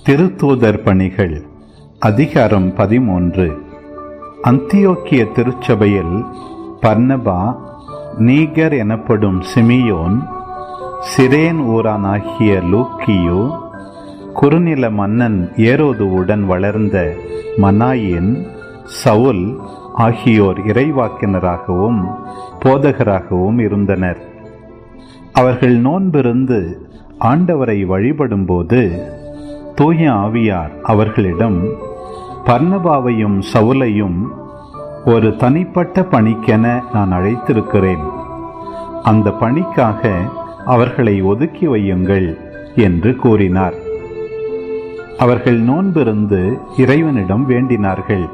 திருத்தூதர் பணிகள் அதிகாரம் பதிமூன்று. அந்தியோக்கிய திருச்சபையில் பர்னபா நீகர் எனப்படும் சிமியோன் சிரேன் ஊரானாகிய லூக்கியோ குறுநில மன்னன் ஏரோதுவுடன் வளர்ந்த மனாயின் சவுல் ஆகியோர் இறைவாக்கினராகவும் போதகராகவும் இருந்தனர். அவர்கள் நோன்பிருந்து ஆண்டவரை வழிபடும்போது தூய ஆவியார் அவர்களிடம் பர்ணபாவையும் சவுலையும் ஒரு தனிப்பட்ட பணிக்கென நான் அழைத்திருக்கிறேன். அந்த பணிக்காக அவர்களை ஒதுக்கி வையுங்கள் என்று கூறினார். அவர்கள் நோன்பிருந்து இறைவனிடம் வேண்டினார்கள்.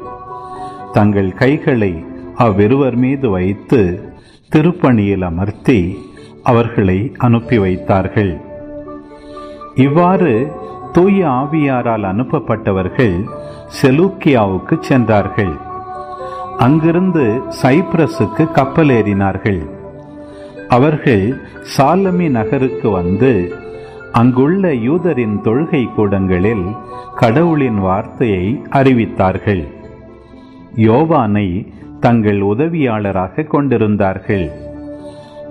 தங்கள் கைகளை அவ்விருவர் மீது வைத்து திருப்பணியில் அமர்த்தி அவர்களை அனுப்பி வைத்தார்கள். இவ்வாறு தூய ஆவியாரால் அனுப்பப்பட்டவர்கள் செலூக்கியாவுக்கு சென்றார்கள். அங்கிருந்து சைப்ரஸுக்கு கப்பல் ஏறினார்கள் அவர்கள் சாலமி நகருக்கு வந்து அங்குள்ள யூதரின் தொழுகை கூடங்களில் கடவுளின் வார்த்தையை அறிவித்தார்கள். யோவானை தங்கள் உதவியாளராக கொண்டிருந்தார்கள்.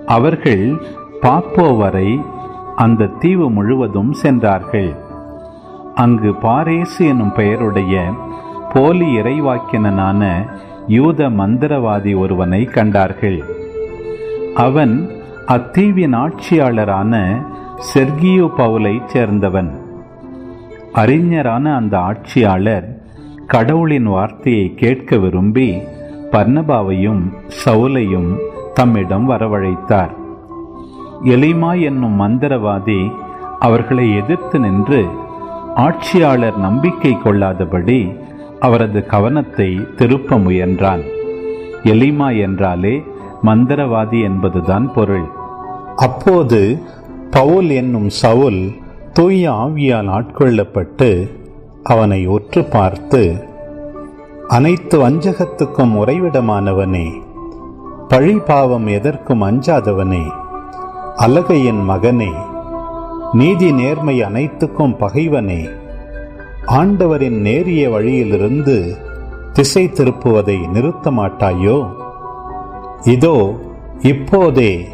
அவர்கள் பாப்போ வரை அந்த தீவு முழுவதும் சென்றார்கள். அங்கு பாரேசு எனும் பெயருடைய போலி இறைவாக்கினனான யூத மந்திரவாதி ஒருவனை கண்டார்கள். அவன் அத்தீவின் ஆட்சியாளரான செர்கியோ பவுலை சேர்ந்தவன். அறிஞரான அந்த ஆட்சியாளர் கடவுளின் வார்த்தையை கேட்க விரும்பி பர்ணபாவையும் சவுலையும் தம்மிடம் வரவழைத்தார். எலிமா என்னும் மந்திரவாதி அவர்களை எதிர்த்து நின்று ஆட்சியாளர் நம்பிக்கை கொள்ளாதபடி அவரது கவனத்தை திருப்ப முயன்றான். எலிமா என்றாலே மந்திரவாதி என்பதுதான் பொருள். அப்போது பவுல் என்னும் சவுல் தூய ஆவியால் ஆட்கொள்ளப்பட்டு அவனை ஒற்று பார்த்து அனைத்து வஞ்சகத்துக்கும் உறைவிடமானவனே பழி பாவம் எதற்கும் அஞ்சாதவனே அலகையின் மகனே நீதி நேர்மை அனைத்துக்கும் பகைவனே. ஆண்டவரின் நேரிய வழியிலிருந்து திசை திருப்புவதை நிறுத்த மாட்டாயோ இதோ இப்போதே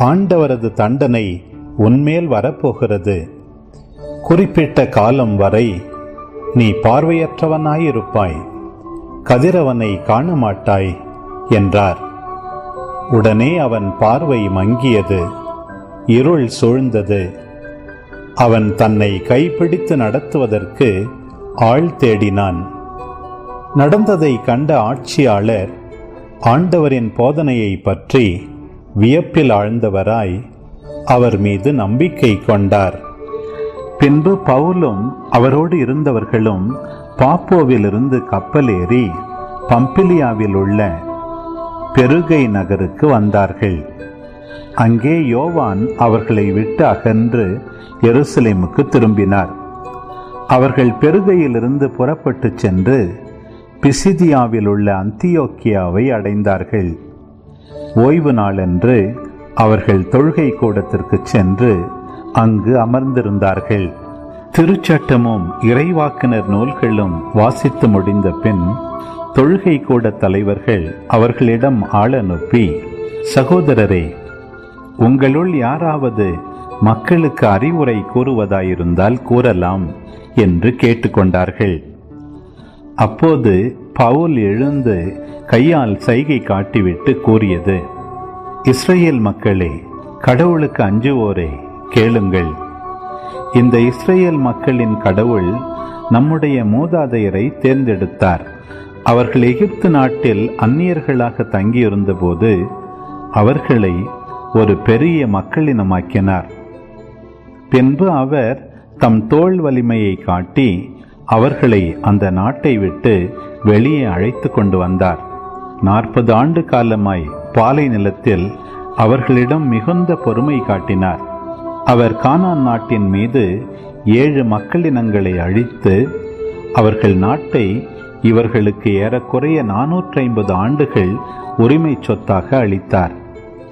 ஆண்டவரது தண்டனை உன்மேல் வரப்போகிறது. குறிப்பிட்ட காலம் வரை நீ பார்வையற்றவனாயிருப்பாய். கதிரவனை காண மாட்டாய் என்றார். உடனே அவன் பார்வை மங்கியது இருள் சூழ்ந்தது. அவன் தன்னை கைப்பிடித்து நடத்துவதற்கு ஆள் தேடினான். நடந்ததை கண்ட ஆட்சியாளர் ஆண்டவரின் போதனையை பற்றி வியப்பில் ஆழ்ந்தவராய் அவர் மீது நம்பிக்கை கொண்டார். பின்பு பவுலும் அவரோடு இருந்தவர்களும் பாப்போவிலிருந்து கப்பல் ஏறி பம்பிலியாவில் உள்ள பெருகை நகருக்கு வந்தார்கள். அங்கே யோவான் அவர்களை விட்டு அகன்று எருசலேமுக்கு திரும்பினார். அவர்கள் பெருகையிலிருந்து புறப்பட்டு சென்று பிசிதியாவில் உள்ள அந்தியோக்கியாவை அடைந்தார்கள். ஓய்வு நாளன்று அவர்கள் தொழுகை கூடத்திற்கு சென்று அங்கு அமர்ந்திருந்தார்கள். திருச்சட்டமும் இறைவாக்கினர் நூல்களும் வாசித்து முடிந்த பின் தொழுகை கூட தலைவர்கள் அவர்களிடம் ஆள் அனுப்பி சகோதரரே உங்களுள் யாராவது மக்களுக்கு அறிவுரை கூறுவதாயிருந்தால் கூறலாம் என்று கேட்டுக்கொண்டார்கள். அப்போது பவுல் எழுந்து கையால் சைகை காட்டிவிட்டு கூறியது இஸ்ரேல் மக்களே கடவுளுக்கு அஞ்சுவோரே கேளுங்கள். இந்த இஸ்ரேல் மக்களின் கடவுள் நம்முடைய மூதாதையரை தேர்ந்தெடுத்தார். அவர்கள் எகிப்து நாட்டில் அந்நியர்களாக தங்கியிருந்தபோது அவர்களை ஒரு பெரிய மக்களினமாக்கினார். பின்பு அவர் தம் தோல் வலிமையை காட்டி அவர்களை அந்த நாட்டை விட்டு வெளியே அழைத்து கொண்டு வந்தார். நாற்பது ஆண்டு காலமாய் பாலை நிலத்தில் அவர்களிடம் மிகுந்த பொறுமை காட்டினார். அவர் கானான் நாட்டின் மீது ஏழு மக்களினங்களை அழித்து அவர்கள் நாட்டை இவர்களுக்கு ஏறக்குறைய நானூற்றி ஐம்பது ஆண்டுகள் உரிமை சொத்தாக அளித்தார்.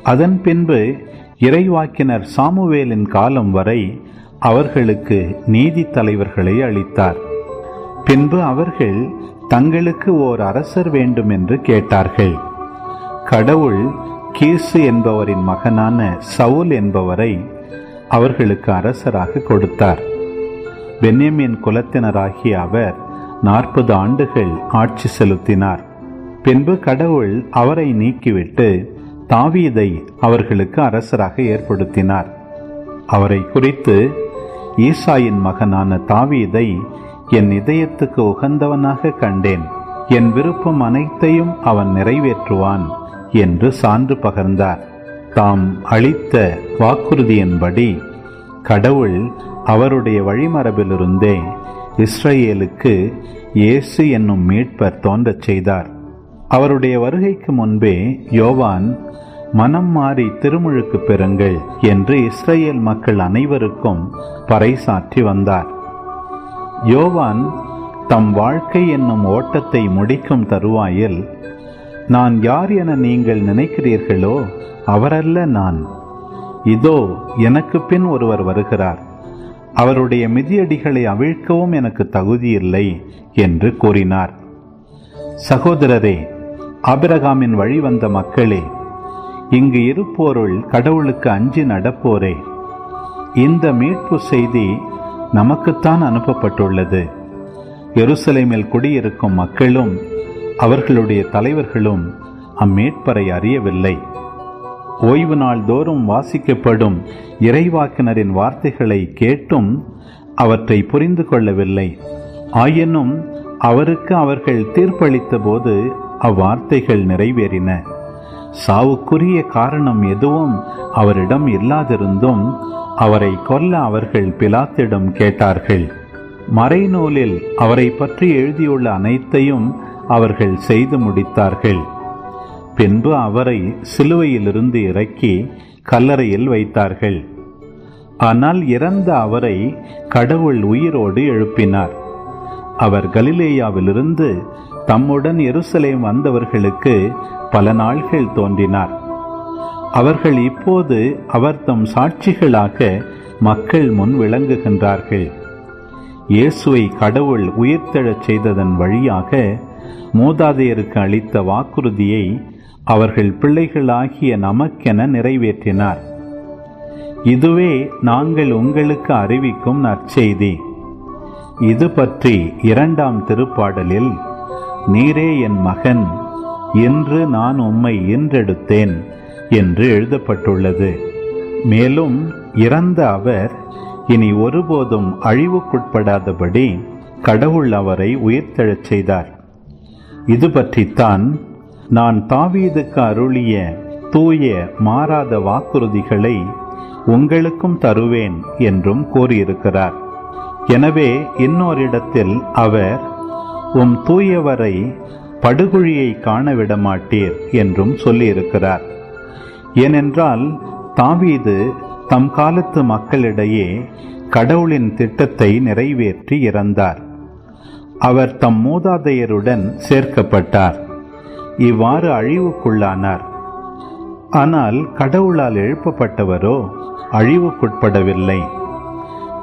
அதன் பின்பு இறைவாக்கினர் சாமுவேலின் காலம் வரை அவர்களுக்கு நீதி தலைவர்களை அளித்தார். பின்பு அவர்கள் தங்களுக்கு ஓர் அரசர் வேண்டும் என்று கேட்டார்கள். கடவுள் கீசு என்பவரின் மகனான சவுல் என்பவரை அவர்களுக்கு அரசராக கொடுத்தார். பென்யமின் குலத்தினராகிய அவர் நாற்பது ஆண்டுகள் ஆட்சி செலுத்தினார். பின்பு கடவுள் அவரை நீக்கிவிட்டு தாவீதை அவர்களுக்கு அரசராக ஏற்படுத்தினார். அவரை குறித்து ஈசாயின் மகனான தாவீதை என் இதயத்துக்கு உகந்தவனாக கண்டேன். என் விருப்பம் அனைத்தையும் அவன் நிறைவேற்றுவான் என்று சான்று பகர்ந்தார். தாம் அளித்த வாக்குறுதியின்படி கடவுள் அவருடைய வழிமரபிலிருந்தே இஸ்ரேலுக்கு இயேசு என்னும் மீட்பர் தோன்றச் செய்தார். அவருடைய வருகைக்கு முன்பே யோவான் மனம் மாறி திருமுழுக்கு பெறுங்கள் என்று இஸ்ரேல் மக்கள் அனைவருக்கும் பறைசாற்றி வந்தார். யோவான் தம் வாழ்க்கை என்னும் ஓட்டத்தை முடிக்கும் தருவாயில் நான் யார் என நீங்கள் நினைக்கிறீர்களோ அவரல்ல நான். இதோ எனக்கு பின் ஒருவர் வருகிறார். அவருடைய மிதியடிகளை அவிழ்க்கவும் எனக்கு தகுதியில்லை என்று கூறினார். சகோதரரே ஆபிரகாமின் வழி வந்த மக்களே இங்கு இருப்போருள் கடவுளுக்கு அஞ்சி நடப்போரே. இந்த மீட்பு செய்தி நமக்குத்தான் அனுப்பப்பட்டுள்ளது. எருசலேமில் குடியிருக்கும் மக்களும் அவர்களுடைய தலைவர்களும் அம்மீட்பரை அறியவில்லை. ஓய்வு நாள் தோறும் வாசிக்கப்படும் இறைவாக்கினரின் வார்த்தைகளை கேட்டும் அவற்றை புரிந்து கொள்ளவில்லை. ஆயினும் அவருக்கு அவர்கள் தீர்ப்பளித்த போது அவ்வார்த்தைகள் நிறைவேறின. சாவுக்குரிய காரணம் எதுவும் அவரிடம் இல்லாதிருந்தும் அவரை கொல்ல அவர்கள் பிலாத்திடம் கேட்டார்கள். மறைநூலில் அவரை பற்றி எழுதியுள்ள அனைத்தையும் அவர்கள் செய்து முடித்தார்கள். பின்பு அவரை சிலுவையிலிருந்து இறக்கி கல்லறையில் வைத்தார்கள். ஆனால் இறந்த அவரை கடவுள் உயிரோடு எழுப்பினார். அவர் கலிலேயாவிலிருந்து தம்முடன் எருசலேம் வந்தவர்களுக்கு பல நாள்கள் தோன்றினார். அவர்கள் இப்போது அவர் தம் சாட்சிகளாக மக்கள் முன் விளங்குகின்றார்கள். இயேசுவை கடவுள் உயிர்த்தெழச் செய்ததன் வழியாக மூதாதையருக்கு அளித்த வாக்குறுதியை அவர்கள் பிள்ளைகளாகிய நமக்கென நிறைவேற்றினார். இதுவே நாங்கள் உங்களுக்கு அறிவிக்கும் நற்செய்தி. இது பற்றி இரண்டாம் திருப்பாடலில் நீரே என் மகன் இன்று நான் உம்மை என்றெடுத்தேன் என்று எழுதப்பட்டுள்ளது. மேலும் இறந்த அவர் இனி ஒருபோதும் அழிவுக்குட்படாதபடி கடவுள் அவரை உயிர்த்தெழச் செய்தார். இது பற்றித்தான் நான் தாவீதுக்கு அருளிய தூய மாறாத வாக்குறுதிகளை உங்களுக்கும் தருவேன் என்றும் கூறியிருக்கிறார். எனவே இன்னோரிடத்தில் அவர் உம் தூயவரை படுகுழியை காண விடமாட்டீர் என்றும் சொல்லியிருக்கிறார். ஏனென்றால் தாவீது தம் காலத்து மக்களிடையே கடவுளின் திட்டத்தை நிறைவேற்றி இறந்தார். அவர் தம் மூதாதையருடன் சேர்க்கப்பட்டார். இவ்வாறு அழிவுக்குள்ளானார். ஆனால் கடவுளால் எழுப்பப்பட்டவரோ அழிவுக்குட்படவில்லை.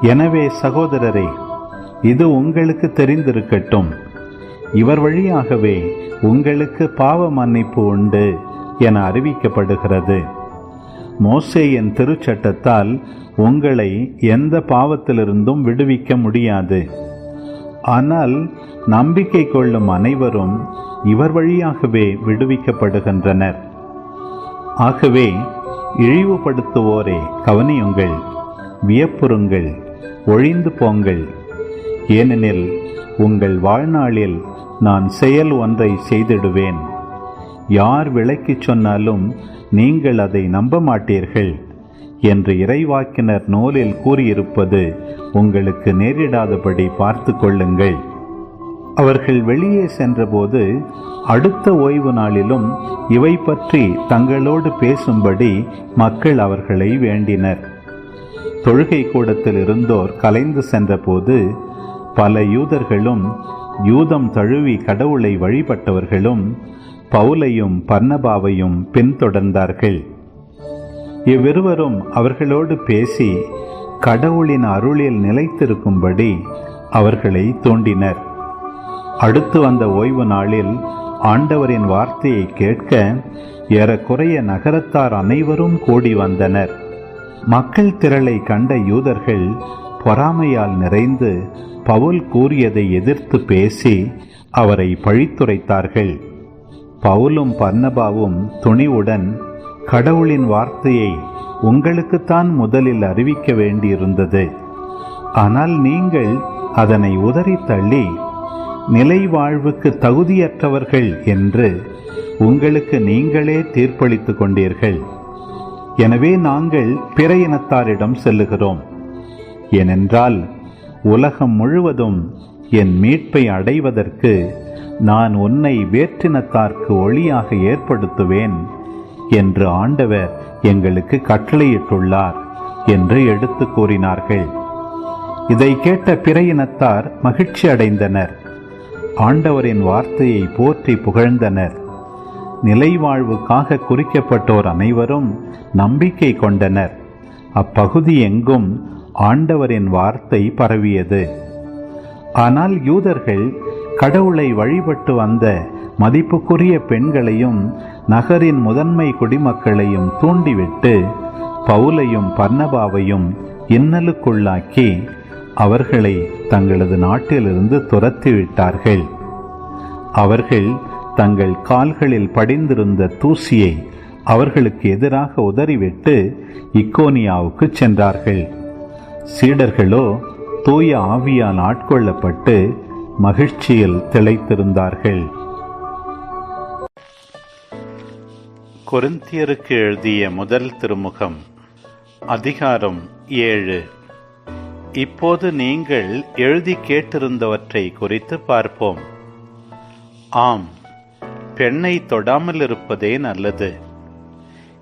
எனவே சகோதரரே இது உங்களுக்கு தெரிந்திருக்கட்டும். இவர் வழியாகவே உங்களுக்கு பாவ மன்னிப்பு உண்டு என அறிவிக்கப்படுகிறது. மோசேயின் திருச்சட்டத்தால் உங்களை எந்த பாவத்திலிருந்தும் விடுவிக்க முடியாது. ஆனால் நம்பிக்கை கொள்ளும் அனைவரும் இவர் வழியாகவே விடுவிக்கப்படுகின்றனர். ஆகவே இழிவுபடுத்துவோரே கவனியுங்கள் வியப்புறுங்கள் ஒழிந்து போங்கள். ஏனெனில் உங்கள் வாழ்நாளில் நான் செயல் ஒன்றை செய்திடுவேன். யார் விளக்கிச் சொன்னாலும் நீங்கள் அதை நம்ப மாட்டீர்கள் என்று இறைவாக்கினர் நூலில் கூறியிருப்பது உங்களுக்கு நேரிடாதபடி பார்த்து கொள்ளுங்கள். அவர்கள் வெளியே சென்றபோது அடுத்த ஓய்வு நாளிலும் இவை பற்றி தங்களோடு பேசும்படி மக்கள் அவர்களை வேண்டினர். தொழுகை கூடத்தில் இருந்தோர் கலைந்து சென்றபோது பல யூதர்களும் யூதம் தழுவி கடவுளை வழிபட்டவர்களும் பவுலையும் பர்ணபாவையும் பின்தொடர்ந்தார்கள். இவ்விருவரும் அவர்களோடு பேசி கடவுளின் அருளில் நிலைத்திருக்கும்படி அவர்களை தூண்டினர். அடுத்து வந்த ஓய்வு நாளில் ஆண்டவரின் வார்த்தையை கேட்க ஏறக்குறைய நகரத்தார் அனைவரும் கூடி வந்தனர். மக்கள் திரளை கண்ட யூதர்கள் பொறாமையால் நிறைந்து பவுல் கூறியதை எதிர்த்து பேசி அவரை பழித்துரைத்தார்கள். பவுலும் பர்ணபாவும் துணிவுடன் கடவுளின் வார்த்தையை உங்களுக்குத்தான் முதலில் அறிவிக்க வேண்டியிருந்தது. ஆனால் நீங்கள் அதனை உதறி தள்ளி நிலை வாழ்வுக்கு தகுதியற்றவர்கள் என்று உங்களுக்கு நீங்களே தீர்ப்பளித்துக் கொண்டீர்கள். எனவே நாங்கள் பிற இனத்தாரிடம் செல்லுகிறோம். ஏனென்றால் உலகம் முழுவதும் என் மீட்பை அடைவதற்கு நான் உன்னை வேற்றினத்தார்க்கு ஒளியாக ஏற்படுத்துவேன் என்று ஆண்டவர் எங்களுக்கு கட்டளையிட்டுள்ளார் என்று எடுத்து கூறினார்கள். இதை கேட்ட பிற இனத்தார் மகிழ்ச்சி அடைந்தனர். ஆண்டவரின் வார்த்தையை போற்றி புகழ்ந்தனர். நிலைவாழ்வுக்காக குறிக்கப்பட்டோர் அனைவரும் நம்பிக்கை கொண்டனர். அப்பகுதி எங்கும் ஆண்டவரின் வார்த்தை பரவியது. ஆனால் யூதர்கள் கடவுளை வழிபட்டு வந்த மதிப்புக்குரிய பெண்களையும் நகரின் முதன்மை குடிமக்களையும் தூண்டிவிட்டு பவுலையும் பர்ணபாவையும் இன்னலுக்குள்ளாக்கி அவர்களை தங்களது நாட்டிலிருந்து துரத்திவிட்டார்கள். அவர்கள் தங்கள் கால்களில் படிந்திருந்த தூசியை அவர்களுக்கு எதிராக உதறிவிட்டு இக்கோனியாவுக்கு சென்றார்கள். சீடர்களோ தூய ஆவியால் ஆட்கொள்ளப்பட்டு மகிழ்ச்சியில் திளைத்திருந்தார்கள். கொரிந்தியருக்கு எழுதிய முதல் திருமுகம் அதிகாரம் ஏழு. இப்போது நீங்கள் எழுதி கேட்டிருந்தவற்றை குறித்து பார்ப்போம். ஆம் பெண்ணை தொடாமல் இருப்பதே நல்லது.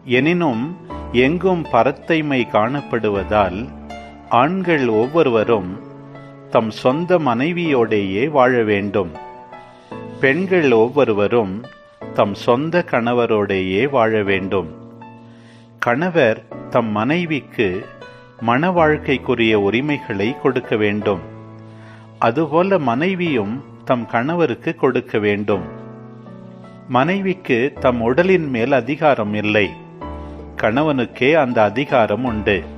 எனினும் எங்கும் பரத்தைமை காணப்படுவதால் ஆண்கள் ஒவ்வொருவரும் தம் சொந்த மனைவியோடேயே வாழ வேண்டும். பெண்கள் ஒவ்வொருவரும் தம் சொந்த கணவரோடேயே வாழ வேண்டும். கணவர் தம் மனைவிக்கு மன வாழ்க்கைக்குரிய உரிமைகளை கொடுக்க வேண்டும். அதுபோல மனைவியும் தம் கணவருக்கு கொடுக்க வேண்டும். மனைவிக்கு தம் உடலின் மேல் அதிகாரம் இல்லை. கணவனுக்கே அந்த அதிகாரம் உண்டு.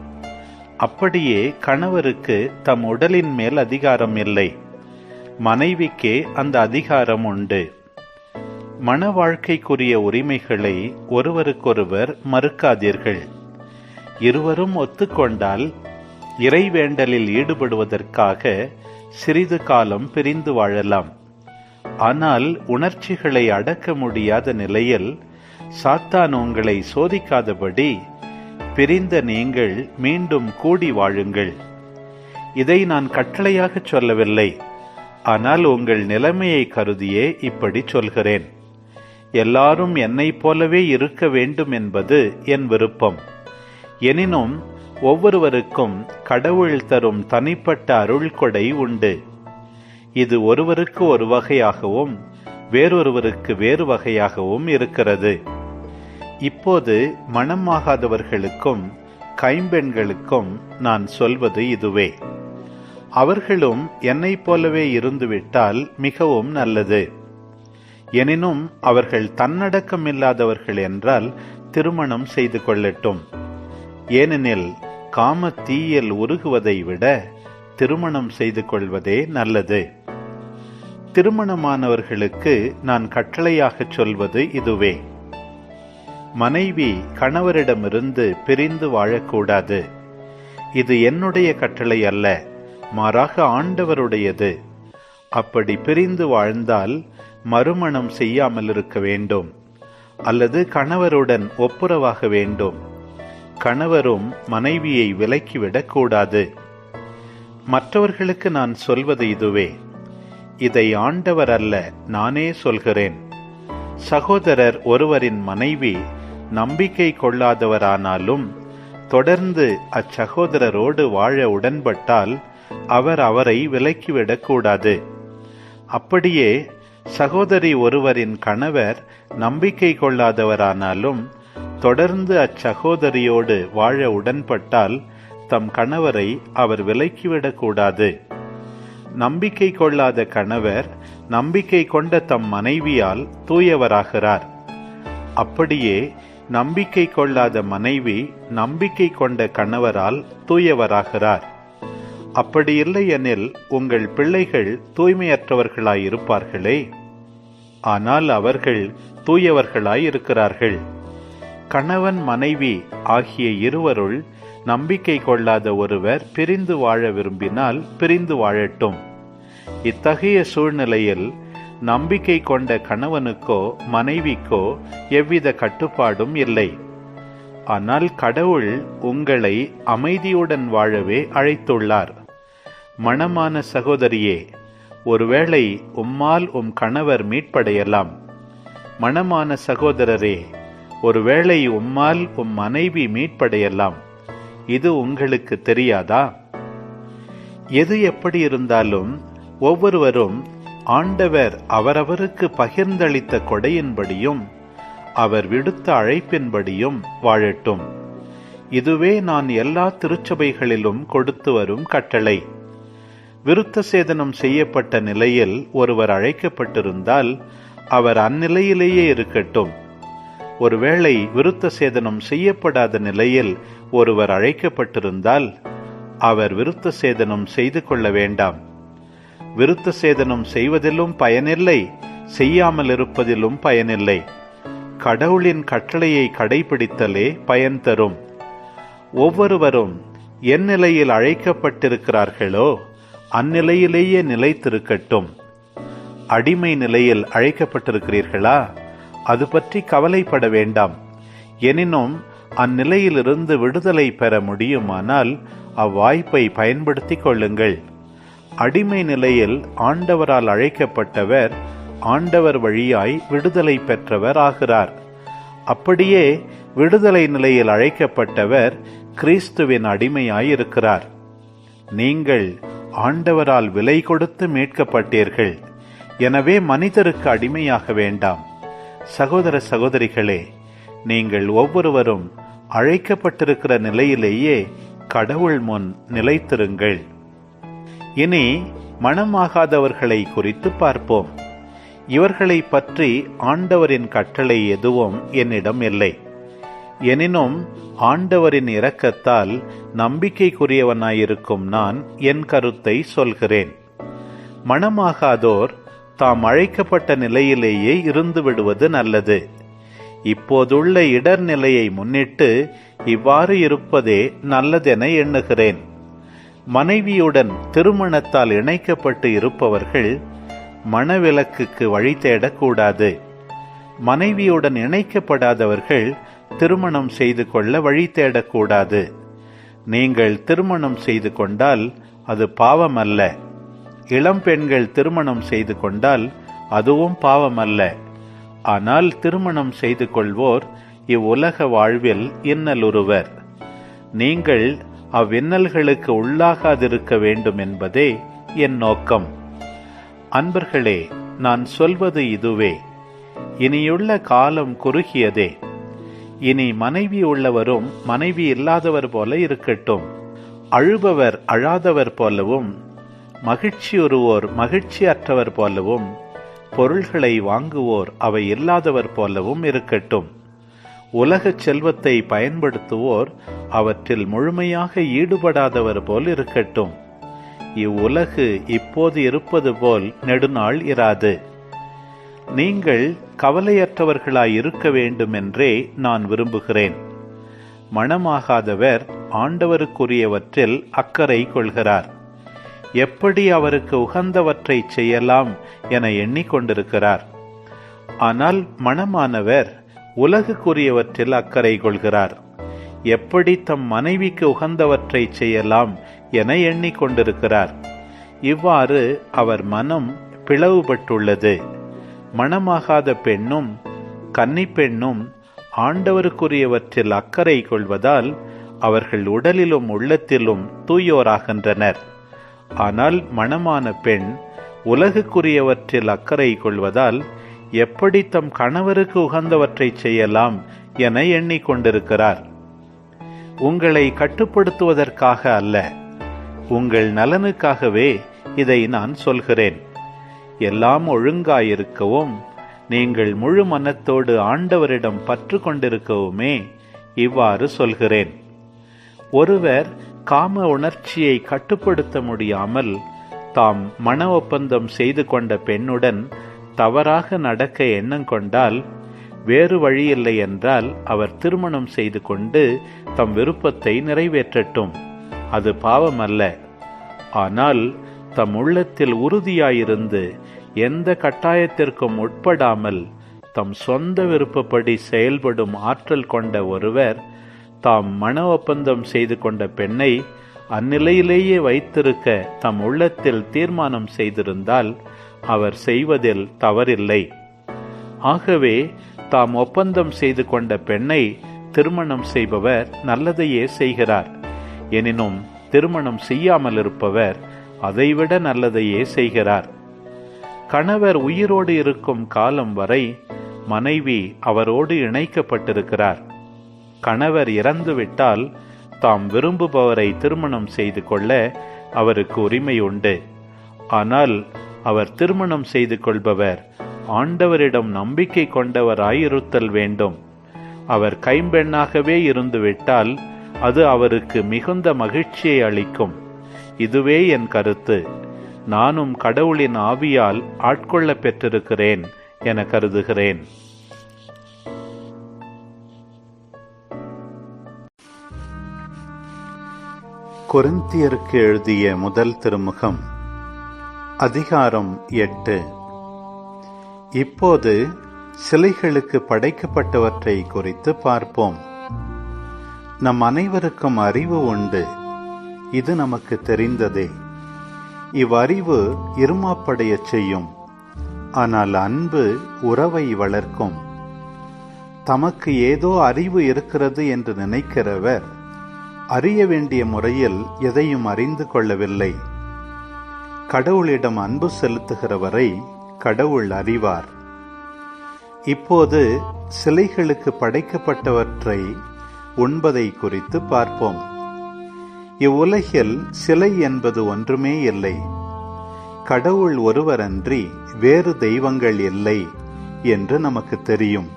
அப்படியே கணவருக்கு தம் உடலின் மேல் அதிகாரம் இல்லை. மனைவிக்கே அந்த அதிகாரம் உண்டு. மன வாழ்க்கைக்குரிய உரிமைகளை ஒருவருக்கொருவர் மறுக்காதீர்கள். இருவரும் ஒத்துக்கொண்டால் இறைவேண்டலில் ஈடுபடுவதற்காக சிறிது காலம் பிரிந்து வாழலாம். ஆனால் உணர்ச்சிகளை அடக்க முடியாத நிலையில் சாத்தான் உங்களை சோதிக்காதபடி பிரிந்த நீங்கள் மீண்டும் கூடி வாழுங்கள். இதை நான் கட்டளையாக சொல்லவில்லை. ஆனால் உங்கள் நிலைமையை கருதியே இப்படி சொல்கிறேன். எல்லாரும் என்னைப் போலவே இருக்க வேண்டும் என்பது என் விருப்பம். எனினும் ஒவ்வொருவருக்கும் கடவுள் தரும் தனிப்பட்ட அருள்கொடை உண்டு. இது ஒருவருக்கு ஒரு வகையாகவும் வேறொருவருக்கு வேறு வகையாகவும் இருக்கிறது. இப்போது மனமாகாதவர்களுக்கும் கைம்பெண்களுக்கும் நான் சொல்வது இதுவே. அவர்களும் என்னைப் போலவே இருந்துவிட்டால் மிகவும் நல்லது. எனினும் அவர்கள் தன்னடக்கம் இல்லாதவர்கள் என்றால் திருமணம் செய்து கொள்ளட்டும். ஏனெனில் காம தீயில் உருகுவதை விட திருமணம் செய்து கொள்வதே நல்லது. திருமணமானவர்களுக்கு நான் கட்டளையாக சொல்வது இதுவே. மனைவி கணவரிடமிருந்து பிரிந்து வாழக்கூடாது. இது என்னுடைய கட்டளை அல்ல மாறாக ஆண்டவருடையது. அப்படி பிரிந்து வாழ்ந்தால் மறுமணம் செய்யாமல் இருக்க வேண்டும் அல்லது கணவருடன் ஒப்புரவாக வேண்டும். கணவரும் மனைவியை விலக்கிவிடக் கூடாது. மற்றவர்களுக்கு நான் சொல்வது இதுவே இதை ஆண்டவர் அல்ல நானே சொல்கிறேன். சகோதரர் ஒருவரின் மனைவி நம்பிக்கை கொள்ளாதவரானாலும் தொடர்ந்து அச்சகோதரரோடு வாழ உடன்பட்டால் அவர் அவரை விலக்கிவிடக்கூடாது அப்படியே சகோதரி ஒருவரின் கணவர் நம்பிக்கை கொள்ளாதவரானாலும் தொடர்ந்து அச்சகோதரியோடு வாழ உடன்பட்டால் தம் கணவரை அவர் விலக்கிவிடக்கூடாது நம்பிக்கை கொள்ளாத கணவர் நம்பிக்கை கொண்ட தம் மனைவியால் தூயவராகிறார். அப்படியே நம்பிக்கை கொள்ளாத மனைவி நம்பிக்கை கொண்ட கணவரால் தூயவராகிறார். அப்படி இல்லையெனில் உங்கள் பிள்ளைகள் தூய்மையற்றவர்களாயிருப்பார்களே. ஆனால் அவர்கள் தூயவர்களாயிருக்கிறார்கள். கணவன் மனைவி ஆகிய இருவருள் நம்பிக்கை கொள்ளாத ஒருவர் பிரிந்து வாழ விரும்பினால் பிரிந்து வாழட்டும். இத்தகைய சூழ்நிலையில் நம்பிக்கை கொண்ட கணவனுக்கோ மனைவிக்கோ எவ்வித கட்டுப்பாடும் இல்லை. ஆனால் கடவுள் உங்களை அமைதியுடன் வாழவே அழைத்துள்ளார். மணமான சகோதரியே ஒருவேளை உம்மால் உம் கணவர் மீட்படையலாம். மணமான சகோதரரே ஒருவேளை உம்மால் உம் மனைவி மீட்படையலாம். இது உங்களுக்கு தெரியாதா? எது எப்படி இருந்தாலும் ஒவ்வொருவரும் ஆண்டவர் அவரவருக்கு பகிர்ந்தளித்த கொடையின்படியும் அவர் விடுத்த அழைப்பின்படியும் வாழட்டும். இதுவே நான் எல்லா திருச்சபைகளிலும் கொடுத்து வரும் கட்டளை. விருத்த சேதனம் செய்யப்பட்ட நிலையில் ஒருவர் அழைக்கப்பட்டிருந்தால் அவர் அந்நிலையிலேயே இருக்கட்டும். ஒருவேளை விருத்த சேதனம் செய்யப்படாத நிலையில் ஒருவர் அழைக்கப்பட்டிருந்தால் அவர் விருத்த சேதனம் செய்து கொள்ள வேண்டாம். விருத்த சேதனம் செய்வதிலும் பயனில்லை செய்யாமல் இருப்பதிலும் பயனில்லை. கடவுளின் கட்டளையை கடைபிடித்தலே பயன் தரும். ஒவ்வொருவரும் என் நிலையில் அழைக்கப்பட்டிருக்கிறார்களோ அந்நிலையிலேயே நிலைத்திருக்கட்டும். அடிமை நிலையில் அழைக்கப்பட்டிருக்கிறீர்களா? அது பற்றி கவலைப்பட வேண்டாம். எனினும் அந்நிலையிலிருந்து விடுதலை பெற முடியுமானால் அவ்வாய்ப்பை பயன்படுத்திக் கொள்ளுங்கள். அடிமை நிலையில் ஆண்டவரால் அழைக்கப்பட்டவர் ஆண்டவர் வழியாய் விடுதலை பெற்றவர் ஆகிறார் அப்படியே விடுதலை நிலையில் அழைக்கப்பட்டவர் கிறிஸ்துவின் அடிமையாயிருக்கிறார். நீங்கள் ஆண்டவரால் விலை கொடுத்து மீட்கப்பட்டீர்கள். எனவே மனிதருக்கு அடிமையாக வேண்டாம். சகோதர சகோதரிகளே நீங்கள் ஒவ்வொருவரும் அழைக்கப்பட்டிருக்கிற நிலையிலேயே கடவுள் முன் நிலைத்திருங்கள். இனி மனமாகாதவர்களை குறித்து பார்ப்போம். இவர்களை பற்றி ஆண்டவரின் கட்டளை எதுவும் என்னிடம் இல்லை. எனினும் ஆண்டவரின் இரக்கத்தால் நம்பிக்கைக்குரியவனாயிருக்கும் நான் என் கருத்தை சொல்கிறேன். மனமாகாதோர் தாம் அழைக்கப்பட்ட நிலையிலேயே இருந்து விடுவது நல்லது. இப்போதுள்ள இடர்நிலையை முன்னிட்டு இவ்வாறு இருப்பதே நல்லதென எண்ணுகிறேன். மனைவியுடன் திருமணத்தால் இணைக்கப்பட்டு இருப்பவர்கள் மனவிலக்குக்கு வழி தேடக்கூடாது. மனைவியுடன் இணைக்கப்படாதவர்கள் திருமணம் செய்து கொள்ள வழி தேடக்கூடாது. நீங்கள் திருமணம் செய்து கொண்டால் அது பாவமல்ல. இளம் பெண்கள் திருமணம் செய்து கொண்டால் அதுவும் பாவமல்ல. ஆனால் திருமணம் செய்து கொள்வோர் இவ்வுலக வாழ்வில் இன்னலுருவர். நீங்கள் அவ்வின்னல்களுக்கு உள்ளாகாதிருக்க வேண்டும் என்பதே என் நோக்கம். அன்பர்களே நான் சொல்வது இதுவே. இனியுள்ள காலம் குறுகியதே. இனி மனைவி உள்ளவரும் மனைவி இல்லாதவர் போல இருக்கட்டும். அழுபவர் அழாதவர் போலவும் மகிழ்ச்சியுறுவோர் மகிழ்ச்சி அற்றவர் போலவும் பொருள்களை வாங்குவோர் அவை இல்லாதவர் போலவும் இருக்கட்டும். உலகச் செல்வத்தை பயன்படுத்துவோர் அவற்றில் முழுமையாக ஈடுபடாதவர் போல் இருக்கட்டும். இவ்வுலகு இப்போது இருப்பது போல் நெடுநாள் இராது. நீங்கள் கவலையற்றவர்களாய் இருக்க வேண்டுமென்றே நான் விரும்புகிறேன். மனமாகாதவர் ஆண்டவருக்குரியவற்றில் அக்கறை கொள்கிறார். எப்படி அவருக்கு உகந்தவற்றை செய்யலாம் என எண்ணிக்கொண்டிருக்கிறார். ஆனால் மனமானவர் உலகுக்குரியவற்றில் அக்கறை கொள்கிறார். எப்படி தம் மனைவிக்கு உகந்தவற்றை செய்யலாம் என எண்ணிக்கொண்டிருக்கிறார். இவ்வாறு அவர் மனம் பிளவுபட்டுள்ளது. மணமாகாத பெண்ணும் கன்னிப்பெண்ணும் ஆண்டவருக்குரியவற்றில் அக்கறை கொள்வதால் அவர்கள் உடலிலும் உள்ளத்திலும் தூயோராகின்றனர். ஆனால் மணமான பெண் உலகுக்குரியவற்றில் அக்கறை கொள்வதால் எப்படி தம் கணவருக்கு உகந்தவற்றை செய்யலாம் என எண்ணிக்கொண்டிருக்கிறார். உங்களை கட்டுப்படுத்துவதற்காக அல்ல உங்கள் நலனுக்காகவே இதை நான் சொல்கிறேன். எல்லாம் ஒழுங்காயிருக்கவும் நீங்கள் முழு மனத்தோடு ஆண்டவரிடம் பற்று கொண்டிருக்கவுமே இவ்வாறு சொல்கிறேன். ஒருவர் காம உணர்ச்சியை கட்டுப்படுத்த முடியாமல் தாம் மன ஒப்பந்தம் செய்து கொண்ட பெண்ணுடன் தவறாக நடக்க எண்ணம் கொண்டால் வேறு வழியில்லை என்றால் அவர் திருமணம் செய்து கொண்டு தம் விருப்பத்தை நிறைவேற்றட்டும். அது பாவம் அல்ல ஆனால் தம் உள்ளத்தில் உறுதியாயிருந்து எந்த கட்டாயத்திற்கும் உட்படாமல் தம் சொந்த விருப்பப்படி செயல்படும் ஆற்றல் கொண்ட ஒருவர் தாம் மன ஒப்பந்தம் செய்து கொண்ட பெண்ணை அந்நிலையிலேயே வைத்திருக்க தம் உள்ளத்தில் தீர்மானம் செய்திருந்தால் அவர் செய்வதில் தவறில்லை. ஆகவே தாம் ஒப்பந்தம் செய்து கொண்ட பெண்ணை திருமணம் செய்பவர் நல்லதையே செய்கிறார். எனினும் திருமணம் செய்யாமல் இருப்பவர் அதைவிட நல்லதையே செய்கிறார். கணவர் உயிரோடு இருக்கும் காலம் வரை மனைவி அவரோடு இணைக்கப்பட்டிருக்கிறார். கணவர் இறந்துவிட்டால் தாம் விரும்புபவரை திருமணம் செய்து கொள்ள அவருக்கு உரிமை உண்டு. ஆனால் அவர் திருமணம் செய்து கொள்பவர். ஆண்டவரிடம் நம்பிக்கை கொண்டவராயிருத்தல் வேண்டும். அவர் கைம்பெண்ணாகவே இருந்துவிட்டால் அது அவருக்கு மிகுந்த மகிழ்ச்சியை அளிக்கும். இதுவே என் கருத்து. நானும் கடவுளின் ஆவியால் ஆட்கொள்ள பெற்றிருக்கிறேன் என கருதுகிறேன். கொரிந்தியருக்கு எழுதிய முதல் திருமுகம் அதிகாரம் எட்டு. இப்போது சிலைகளுக்கு படைக்கப்பட்டவற்றை குறித்து பார்ப்போம். நம் அனைவருக்கும் அறிவு உண்டு. இது நமக்கு தெரிந்ததே. இவ்வறிவு இருமாப்படையச் செய்யும். ஆனால் அன்பு உறவை வளர்க்கும். தமக்கு ஏதோ அறிவு இருக்கிறது என்று நினைக்கிறவர் அறிய வேண்டிய முறையில் எதையும் அறிந்து கொள்ளவில்லை. கடவுளிடம் அன்பு செலுத்துகிறவரை கடவுள் அறிவார். இப்போது சிலைகளுக்கு படைக்கப்பட்டவற்றை உண்பதை குறித்து பார்ப்போம். இவ்வுலகில் சிலை என்பது ஒன்றுமே இல்லை. கடவுள் ஒருவரன்றி வேறு தெய்வங்கள் இல்லை என்று நமக்கு தெரியும்.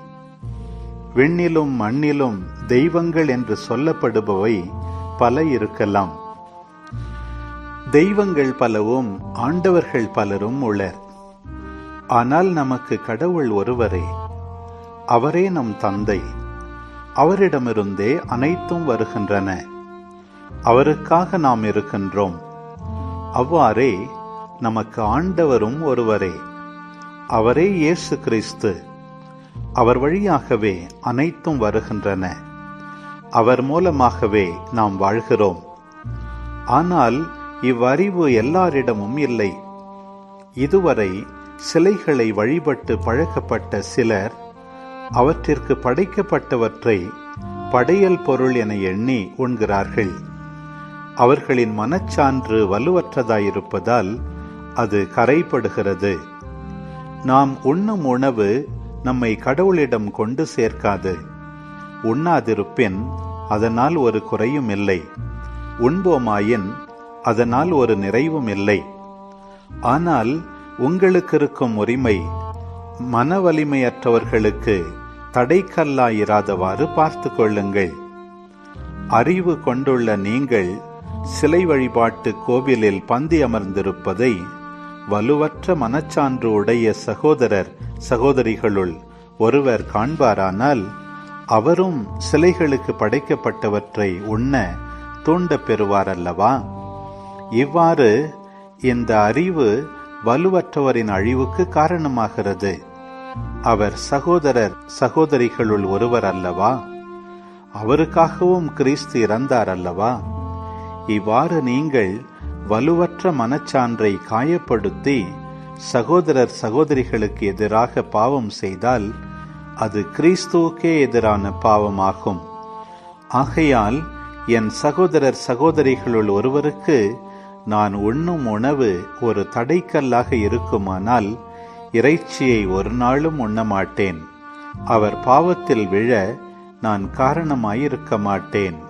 விண்ணிலும் மண்ணிலும் தெய்வங்கள் என்று சொல்லப்படுபவை பல இருக்கலாம். தெய்வங்கள் பலவும் ஆண்டவர்கள் பலரும் உளர். ஆனால் நமக்கு கடவுள் ஒருவரே. அவரே நம் தந்தை. அவரிடமிருந்தே அனைத்தும் வருகின்றன. அவருக்காக நாம் இருக்கின்றோம். அவ்வாறே நமக்கு ஆண்டவரும் ஒருவரே. அவரே இயேசு கிறிஸ்து. அவர் வழியாகவே அனைத்தும் வருகின்றன. அவர் மூலமாகவே நாம் வாழ்கிறோம். ஆனால் இவ்வறிவு எல்லாரிடமும் இல்லை. இதுவரை சிலைகளை வழிபட்டு பழக்கப்பட்ட சிலர் அவற்றிற்கு படைக்கப்பட்டவற்றை படையல் பொருள் என எண்ணி உண்கிறார்கள். அவர்களின் மனச்சான்று வலுவற்றதாயிருப்பதால் அது கரைப்படுகிறது நாம் உண்ணும் உணவு நம்மை கடவுளிடம் கொண்டு சேர்க்காது. உண்ணாதிருப்பின் அதனால் ஒரு குறையும் இல்லை. உண்போமாயின் அதனால் ஒரு நிறைவும் இல்லை. ஆனால் உங்களுக்கு இருக்கும் உரிமை மன வலிமையற்றவர்களுக்கு தடைக்கல்லாயிராதவாறு பார்த்து கொள்ளுங்கள். அறிவு கொண்டுள்ள நீங்கள் சிலை வழிபாட்டு கோவிலில் பந்தி அமர்ந்திருப்பதை வலுவற்ற மனச்சான்று உடைய சகோதரர் சகோதரிகளுள் ஒருவர் காண்பாரானால் அவரும் சிலைகளுக்கு படைக்கப்பட்டவற்றை உண்ண தூண்ட பெறுவார் அல்லவா இவ்வாறு இந்த அறிவு வலுவற்றவரின் அழிவுக்கு காரணமாகிறது. அவர் சகோதரர் சகோதரிகளுள் ஒருவர் அல்லவா? அவருக்காகவும் கிறிஸ்து இறந்தார் அல்லவா? இவ்வாறு நீங்கள் வலுவற்ற மனச்சான்றை காயப்படுத்தி சகோதரர் சகோதரிகளுக்கு எதிராக பாவம் செய்தால் அது கிறிஸ்துவுக்கே எதிரான பாவமாகும். ஆகையால் என் சகோதரர் சகோதரிகளுள் ஒருவருக்கு நான் உண்ணும் உணவு ஒரு தடைக்கல்லாக இருக்குமானால் இறைச்சியை ஒரு நாளும் உண்ண மாட்டேன் அவர் பாவத்தில் விழ நான் காரணமாயிருக்க மாட்டேன்.